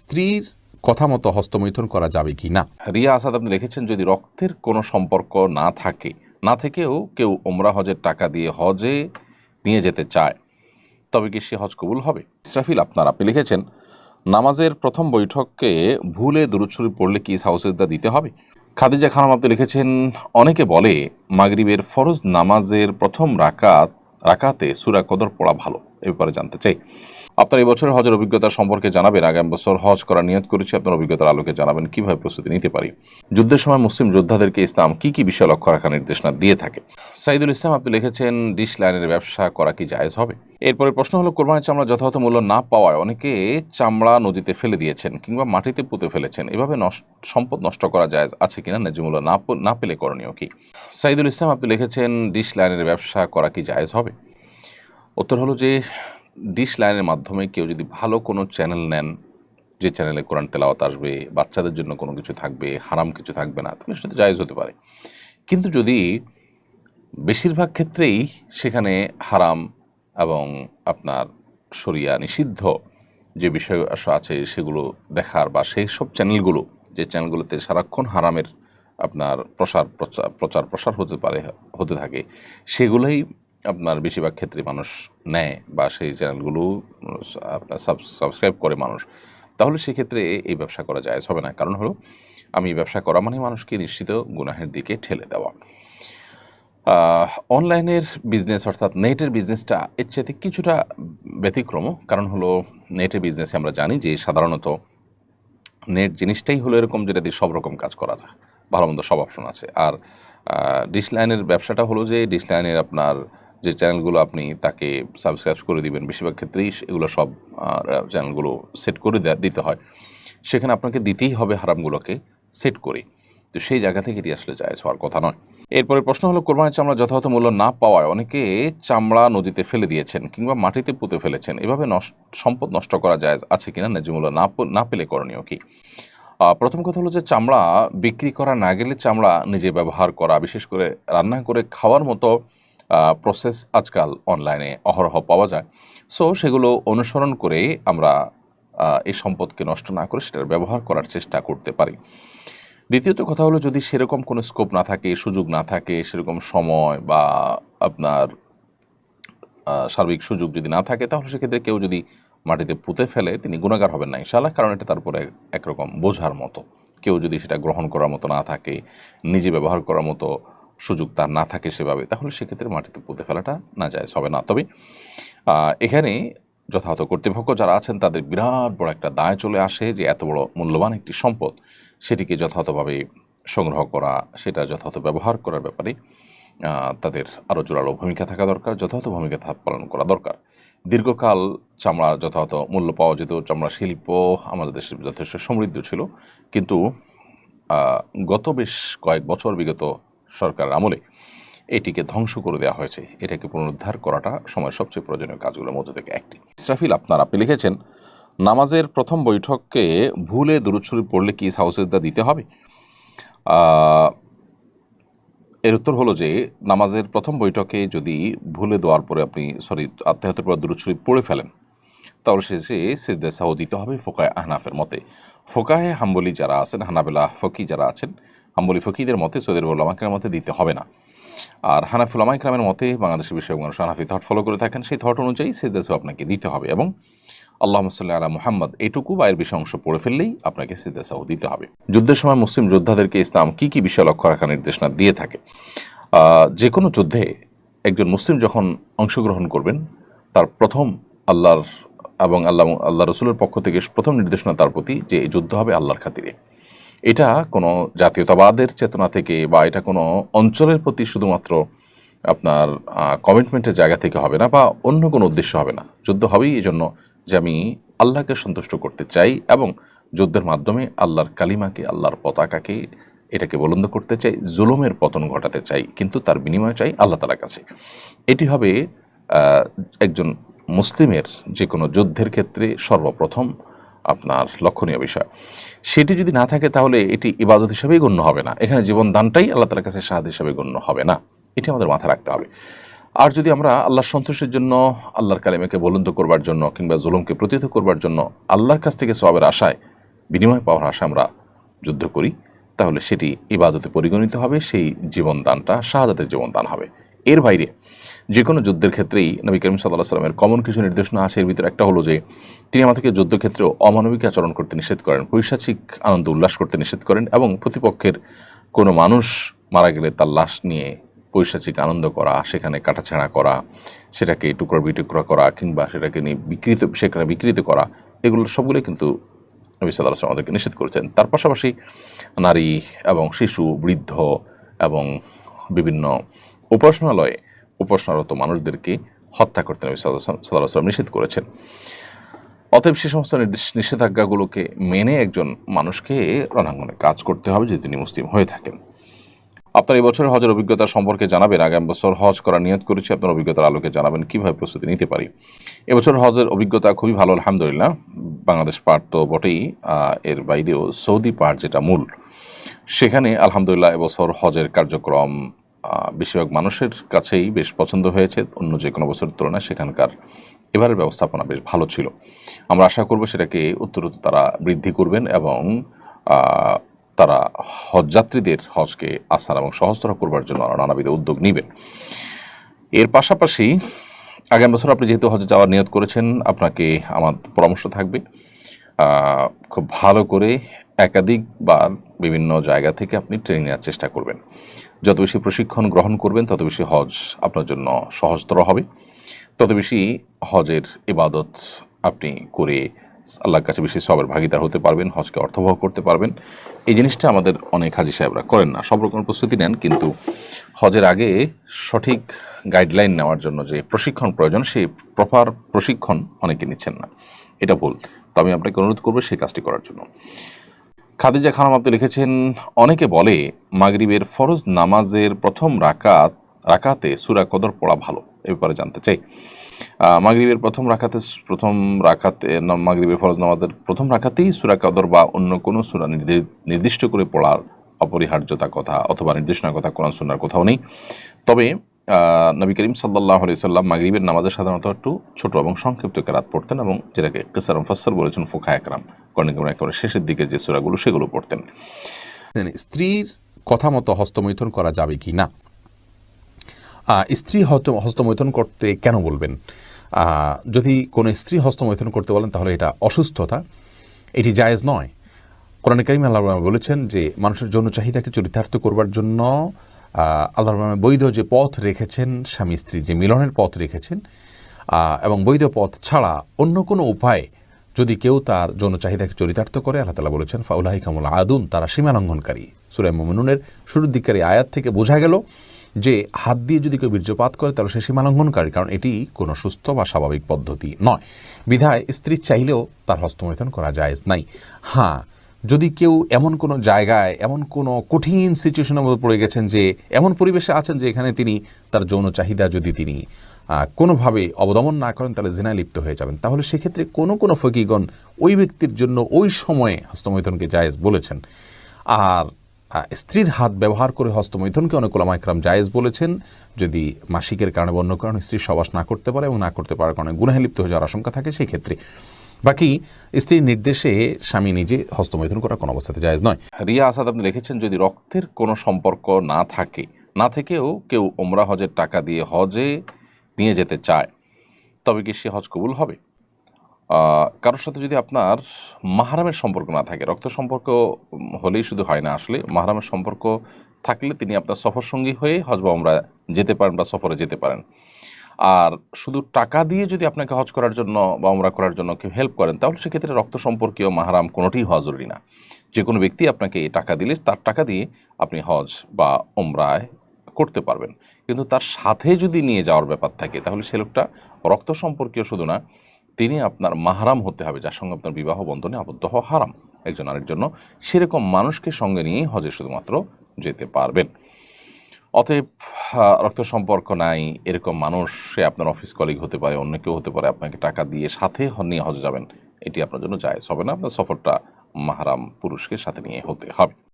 স্ত্রীর কথা মতো হস্তমৈথুন করা যাবে কি না? রিয়া আসাদ, আপনি লিখেছেন যদি রক্তের কোনো সম্পর্ক না থাকে, না থেকেও কেউ ওমরা হজের টাকা দিয়ে হজে নিয়ে যেতে চায়, তবে কি সে হজ কবুল হবে? ইসরাফিল, আপনার, আপনি লিখেছেন, নামাজের প্রথম বৈঠককে ভুলে দুরুৎসরি পড়লে কি সাউসেজদা দিতে হবে? খাদিজা খানম, আপনি লিখেছেন, অনেকে বলে, মাগরিবের ফরজ নামাজের প্রথম রাকাত, রাকাতে সুরা কদর পড়া ভালো, এ ব্যাপারে জানতে চাই। আপনার এই বছরের হজের অভিজ্ঞতা সম্পর্কে জানাবেন। আগামী বছর হজ করার নিয়ত করেছি। আপনার অভিজ্ঞতার আলোকে জানাবেন কীভাবে প্রস্তুতি নিতে পারি। যুদ্ধের সময় মুসলিম যোদ্ধাদেরকে ইসলাম কি কি বিষয় লক্ষ্য রাখার নির্দেশনা দিয়ে থাকে। সাইদুল ইসলাম, আপনি লিখেছেন, ডিশ লাইনের ব্যবসা করা কি জায়েজ হবে? এরপরে প্রশ্ন হলো, কোরবানির চামড়া যথাযথ মূল্য না পাওয়ায় অনেকে চামড়া নদীতে ফেলে দিয়েছেন কিংবা মাটিতে পুঁতে ফেলেছেন। এভাবে সম্পদ নষ্ট করা জায়েজ আছে কিনা? ন্যায্য মূল্য না না পেলে করণীয় কি? সাইদুল ইসলাম, আপনি লিখেছেন, ডিশ লাইনের ব্যবসা করা কি জায়েজ হবে? উত্তর হলো যে ডিশ লাইনের মাধ্যমে কেউ যদি ভালো কোনো চ্যানেল নেন, যে চ্যানেলে কোরআন তেলাওয়াত আসবে, বাচ্চাদের জন্য কোনো কিছু থাকবে, হারাম কিছু থাকবে না, তাহলে সেটা জায়েজ হতে পারে। কিন্তু যদি বেশিরভাগ ক্ষেত্রেই সেখানে হারাম এবং আপনার শরিয়া নিষিদ্ধ যে বিষয় আছে সেগুলো দেখার বা সেই সব চ্যানেলগুলো যে চ্যানেলগুলোতে সারাক্ষণ হারামের আপনার প্রসার প্রচার প্রচার প্রসার হতে পারে, হতে থাকে, সেগুলোই আপনার বেশিরভাগ ক্ষেত্রে মানুষ নেয় বা সেই চ্যানেলগুলো, আপনার সাবস্ক্রাইব করে মানুষ। তাহলে সেক্ষেত্রে এই ব্যবসা করা যায় হবে না। কারণ হলো, আমি ব্যবসা করা মানে মানুষকে নিশ্চিত গুনাহের দিকে ঠেলে দেওয়া। অনলাইনের বিজনেস অর্থাৎ নেটের বিজনেসটা এর চাইতে কিছুটা ব্যতিক্রম। কারণ হলো, নেটের বিজনেসে আমরা জানি যে সাধারণত নেট জিনিসটাই হলো এরকম যেটা দিয়ে সব রকম কাজ করা যায়। ভালো মন্দ সব অপশন আছে। আর ডিশ লাইনের ব্যবসাটা হলো যে ডিশ লাইনের আপনার যে চ্যানেলগুলো আপনি তাকে সাবস্ক্রাইব করে দিবেন, বেশিরভাগ ক্ষেত্রেই এগুলো সব চ্যানেলগুলো সেট করে দিতে হয়। সেখানে আপনাকে দিতেই হবে হারামগুলোকে সেট করে। তো সেই জায়গা থেকে এটি আসলে যায় হওয়ার কথা নয়। এরপরে প্রশ্ন হলো, কোরবানির চামড়া যথাযথ মূল্য না পাওয়ায় অনেকে চামড়া নদীতে ফেলে দিয়েছেন কিংবা মাটিতে পুঁতে ফেলেছেন। এভাবে নষ্ট সম্পদ নষ্ট করা যায় আছে কিনা, ন্যায্য মূল্য না না পেলে করণীয় কি? প্রথম কথা হলো যে চামড়া বিক্রি করা না গেলে চামড়া নিজে ব্যবহার করা, বিশেষ করে রান্না করে খাওয়ার মতো প্রসেস আজকাল অনলাইনে অহরহ পাওয়া যায়। সো সেগুলো অনুসরণ করে আমরা এই সম্পদকে নষ্ট না করে সেটার ব্যবহার করার চেষ্টা করতে পারি। দ্বিতীয়ত কথা হলো, যদি সেরকম কোনো স্কোপ না থাকে, সুযোগ না থাকে, সেরকম সময় বা আপনার সার্বিক সুযোগ যদি না থাকে, তাহলে সেক্ষেত্রে কেউ যদি মাটিতে পুঁতে ফেলে, তিনি গুণাগার হবেন না ইনশাআল্লাহ, কারণ এটা তারপরে একরকম বোঝার মতো। কেউ যদি সেটা গ্রহণ করার মতো না থাকে, নিজে ব্যবহার করার মতো সুযোগ তার না থাকে সেভাবে, তাহলে সেক্ষেত্রে মাটিতে পুঁতে ফেলাটা না যায়, হবে না। তবে এখানে যথাযথ কর্তৃপক্ষ যারা আছেন, তাদের বিরাট বড় একটা দায় চলে আসে যে এত বড় মূল্যবান একটি সম্পদ সেটিকে যথাযথভাবে সংগ্রহ করা, সেটা যথাযথ ব্যবহার করার ব্যাপারে তাদের আরও জোরালো ভূমিকা থাকা দরকার, যথাযথ ভূমিকা পালন করা দরকার। দীর্ঘকাল চামড়ার যথাযথ মূল্য পাওয়া যেত, চামড়া শিল্প আমাদের দেশে যথেষ্ট সমৃদ্ধ ছিল। কিন্তু গত বেশ কয়েক বছর বিগত সরকারের আমলে এটিকে ধ্বংস করে দেওয়া হয়েছে। এটাকে পুনরুদ্ধার করাটা সময় সবচেয়ে প্রয়োজনীয় কাজগুলোর মধ্যে থেকে একটি। ইসরাফিল, আপনার আপনি লিখেছেন, নামাজের প্রথম বৈঠককে ভুলে দূরচ্ছরি পড়লে কি সাউসেজদা দিতে হবে? এর উত্তর হলো যে, নামাজের প্রথম বৈঠকে যদি ভুলে দেওয়ার পরে আপনি, সরি আত্মাহতের পর দূরচ্ছরি পড়ে ফেলেন, তাহলে শেষে সিদ্ধে সাহ দিতে হবে ফোকায় আহনাফের মতে। ফোকাহে হাম্বলি যারা আছেন, হানাবেলা ফকি যারা আছেন হাম্বলি ফকিদের মতে সৈদের ওলামাকের মতে দিতে হবে না। আর হানাফুল ইকরামের মতে, বাংলাদেশের বিষয় মানুষ হানাফি থট ফলো করে থাকেন, সেই থট অনুযায়ী সিদ্দাসও আপনাকে দিতে হবে এবং আল্লাহ সাল্লাহ আলা মুহাম্মদ এটুকু বা এর বেশি অংশ পড়ে ফেললেই আপনাকে সিদ্দাসাহ দিতে হবে। যুদ্ধের সময় মুসলিম যোদ্ধাদেরকে ইসলাম কি কি বিষয় লক্ষ্য রাখার নির্দেশনা দিয়ে থাকে? যে কোনো যুদ্ধে একজন মুসলিম যখন অংশগ্রহণ করবেন, তার প্রথম আল্লাহর এবং আল্লাহ আল্লাহ রসুলের পক্ষ থেকে প্রথম নির্দেশনা তার প্রতি যে যুদ্ধ হবে আল্লাহর খাতিরে। এটা কোনো জাতীয়তাবাদের চেতনা থেকে বা এটা কোনো অঞ্চলের প্রতি শুধুমাত্র আপনার কমিটমেন্টের জায়গা থেকে হবে না বা অন্য কোনো উদ্দেশ্য হবে না। যুদ্ধ হবেই এই জন্য যে আমি আল্লাহকে সন্তুষ্ট করতে চাই এবং যুদ্ধের মাধ্যমে আল্লাহর কালিমাকে, আল্লাহর পতাকাকে এটাকে বলন্দ করতে চাই, জুলুমের পতন ঘটাতে চাই, কিন্তু তার বিনিময় চাই আল্লাহ তালার কাছে। এটি হবে একজন মুসলিমের যে কোনো যুদ্ধের ক্ষেত্রে সর্বপ্রথম আপনার লক্ষণীয় বিষয়। সেটি যদি না থাকে তাহলে এটি ইবাদত হিসাবেই গণ্য হবে না। এখানে জীবন দানটাই আল্লাহ তালার কাছে সাহায্য হিসাবে গণ্য হবে না। এটি আমাদের মাথায় রাখতে হবে। আর যদি আমরা আল্লাহর সন্তোষের জন্য, আল্লাহর কালিমাকে বলন্দ করবার জন্য কিংবা জুলুমকে প্রতিহত করবার জন্য আল্লাহর কাছ থেকে সবের আশায়, বিনিময় পাওয়ার আশায় আমরা যুদ্ধ করি, তাহলে সেটি ইবাদতে পরিগণিত হবে, সেই জীবনদানটা শাহাদাতের জীবনদান হবে। এর বাইরে যে কোনো যুদ্ধের ক্ষেত্রেই নবী করিম সাল্লাহ সাল্লামের কমন কিছু নির্দেশনা আছে এর ভিতরে একটা হলো যে, তিনি আমাদেরকে যুদ্ধক্ষেত্রেও অমানবিক আচরণ করতে নিষেধ করেন, পৈশাচিক আনন্দ উল্লাস করতে নিষেধ করেন এবং প্রতিপক্ষের কোনো মানুষ মারা গেলে তার লাশ নিয়ে পৈশাচিক আনন্দ করা, সেখানে কাটাছেঁড়া করা, সেটাকে টুকরো বিটুকরা করা কিংবা সেটাকে নিয়ে বিকৃত, সেখানে বিকৃত করা, এগুলো সবগুলো কিন্তু নবী সাল্লাহ আসলাম আমাদেরকে নিষেধ করেছেন। তার পাশাপাশি নারী এবং শিশু, বৃদ্ধ এবং বিভিন্ন উপাসনালয়ে উপাসনারত মানুষদেরকে হত্যা করতে নবী সাল্লাম নিষেধ করেছেন। অতএব সে সমস্ত নিষেধাজ্ঞাগুলোকে মেনে একজন মানুষকে রণাঙ্গনে কাজ করতে হবে যদি তিনি মুসলিম হয়ে থাকেন। আপনার এই বছরের হজের অভিজ্ঞতা সম্পর্কে জানাবেন। আগামী বছর হজ করার নিয়ত করেছি। আপনার অভিজ্ঞতার আলোকে জানাবেন কীভাবে প্রস্তুতি নিতে পারি। এবছর হজের অভিজ্ঞতা খুবই ভালো, আলহামদুলিল্লাহ। বাংলাদেশ পার্ট তো বটেই। এর বাইরেও সৌদি পাহাড় যেটা মূল। সেখানে আলহামদুলিল্লাহ এবছর হজের কার্যক্রম বেশিরভাগ মানুষের কাছেই বেশ পছন্দ হয়েছে। অন্য যে কোনো বছরের তুলনায় সেখানকার এবারের ব্যবস্থাপনা বেশ ভালো ছিল। আমরা আশা করব সেটাকে উত্তরোত্তর তারা বৃদ্ধি করবেন এবং তারা হজযাত্রীদের হজকে আসার এবং সহজতর করবার জন্য নানাবিধ উদ্যোগ নেবেন। এর পাশাপাশি আগামী বছর আপনি যেহেতু হজে যাওয়ার নিয়ত করেছেন, আপনাকে আমার পরামর্শ থাকবে। খুব ভালো করে একাধিকবার বিভিন্ন জায়গা থেকে আপনি ট্রেনিং নেওয়ার চেষ্টা করবেন। যত বেশি প্রশিক্ষণ গ্রহণ করবেন, তত বেশি হজ আপনার জন্য সহজতর হবে। তত বেশি হজের ইবাদত আপনি করে আল্লাহর কাছে বেশি সবের ভাগিদার হতে পারবেন, হজকে অর্থবহ করতে পারবেন। এই জিনিসটা আমাদের অনেক হাজি সাহেবরা করেন না, সব রকমের প্রস্তুতি নেন, কিন্তু হজের আগে সঠিক গাইডলাইন নেওয়ার জন্য যে প্রশিক্ষণ প্রয়োজন, সেই প্রপার প্রশিক্ষণ অনেকে নিচ্ছেন না। এটা ভুল। তো আমি আপনাকে অনুরোধ করব সেই কাজটি করার জন্য। খাদিজা খানম আপনি লিখেছেন অনেকে বলে মাগরিবের ফরজ নামাজের প্রথম রাকাত রাকাতে সুরা কদর পড়া ভালো। এ ব্যাপারে জানতে চাই। মাগরিবের প্রথম রাকাতে প্রথম রাকাতে না, মাগরিবের ফরজ নামাজের প্রথম রাখাতেই সুরা কদর বা অন্য কোনো সুরা নির্দিষ্ট করে পড়ার অপরিহার্যতা কথা অথবা নির্দেশনার কথা কোরআন সুন্নার কোথাও নেই। তবে নবী করিম সাল্লাহ সাল্লাম মাগরিবের নামাজে সাধারণত একটু ছোট এবং সংক্ষিপ্ত কেরাত পড়তেন এবং যেটাকে কেসার মুফাসসর বলেছেন ফুখা একরাম কর্ণিকরণ একেবারে শেষের দিকে যে সুরাগুলো, সেগুলো পড়তেন। স্ত্রীর কথা মতো হস্তমৈথন করা যাবে কি না? স্ত্রী হস্ত- হস্তমৈথুন করতে কেন বলবেন? যদি কোনো স্ত্রী হস্তমৈথন করতে বলেন, তাহলে এটা অসুস্থতা। এটি জায়েজ নয়। কোরআন করিম আল্লাহ বলেছেন যে, মানুষের যৌন চাহিদাকে চরিতার্থ করবার জন্য আল্লাহ রহমান বৈধ যে পথ রেখেছেন, স্বামী স্ত্রীর যে মিলনের পথ রেখেছেন এবং বৈধ পথ ছাড়া অন্য কোনো উপায় যদি কেউ তার যৌন চাহিদাকে চরিতার্থ করে, আল্লাহ তালা বলেছেন ফাউলাহি কামুল আদুন, তারা সীমালঙ্ঘনকারী। সুরাই মোমিনুনের শুরুর দিককার আয়াত থেকে বোঝা গেল যে হাত দিয়ে যদি কেউ বীর্যপাত করে, তাহলে সে সীমালঙ্ঘনকারী, কারণ এটি কোনো সুস্থ বা স্বাভাবিক পদ্ধতি নয়। বিধায় স্ত্রী চাইলেও তার হস্তমৈথন করা জায়েজ নাই। হ্যাঁ যদি কেউ এমন কোনো জায়গায়, এমন কোনো কঠিন সিচুয়েশনের মধ্যে পড়ে গেছেন যে, এমন পরিবেশে আছেন যে এখানে তিনি তার যৌন চাহিদা যদি তিনি কোনোভাবে অবদমন না করেন, তাহলে জিনায় লিপ্ত হয়ে যাবেন। তাহলে সেক্ষেত্রে কোনো কোনো ফকিগণ ওই ব্যক্তির জন্য ওই সময়ে হস্তমৈথনকে জায়েজ বলেছেন। আর স্ত্রীর হাত ব্যবহার করে হস্তমৈথনকে অনেক ওলামা একরাম জায়েজ বলেছেন। যদি মাসিকের কারণে বা অন্য কারণে স্ত্রীর সবাস না করতে পারে এবং না করতে পারার কারণে গুনাহে লিপ্ত হয়ে যাওয়ার আশঙ্কা থাকে সেই ক্ষেত্রে বাকি, স্ত্রীর নির্দেশে স্বামী নিজে হস্তমৈথুন করা কোনো অবস্থাতে জায়েজ নয়। রিয়া আসাদ আপনি লিখেছেন, যদি রক্তের কোনো সম্পর্ক না থাকে, না থেকেও কেউ ওমরা হজের টাকা দিয়ে হজে নিয়ে যেতে চায়, তবে কি সে হজ কবুল হবে? কারোর সাথে যদি আপনার মাহারামের সম্পর্ক না থাকে, রক্ত সম্পর্ক হলেই শুধু হয় না আসলে, মাহারামের সম্পর্ক থাকলে তিনি আপনার সফর সঙ্গী হয়ে হজ বা আমরা যেতে পারেন বা সফরে যেতে পারেন। আর শুধু টাকা দিয়ে যদি আপনাকে হজ করার জন্য বা ওমরা করার জন্য কেউ হেল্প করেন, তাহলে সেক্ষেত্রে রক্ত সম্পর্কীয় মাহারাম কোনোটিই হওয়া জরুরি না। যে কোনো ব্যক্তি আপনাকে টাকা দিলে, তার টাকা দিয়ে আপনি হজ বা ওমরায় করতে পারবেন। কিন্তু তার সাথে যদি নিয়ে যাওয়ার ব্যাপার থাকে, তাহলে সে লোকটা রক্ত সম্পর্কীয় শুধু না, তিনি আপনার মাহারাম হতে হবে, যার সঙ্গে আপনার বিবাহ বন্ধনে আবদ্ধ হওয়া হারাম। একজন আরেকজন জন্য সেরকম মানুষকে সঙ্গে নিয়েই হজে শুধুমাত্র যেতে পারবেন। অতএব রক্ত সম্পর্ক নাই, এরকম মানুষ, সে আপনার অফিস কলিগ হতে পারে, অন্য কেউ হতে পারে, আপনাকে টাকা দিয়ে সাথে নিয়ে হজে যাবেন। এটি আপনার জন্য জায়েজ হবে না, আপনার সফরটা মাহারাম পুরুষকে সাথে নিয়ে হতে হবে।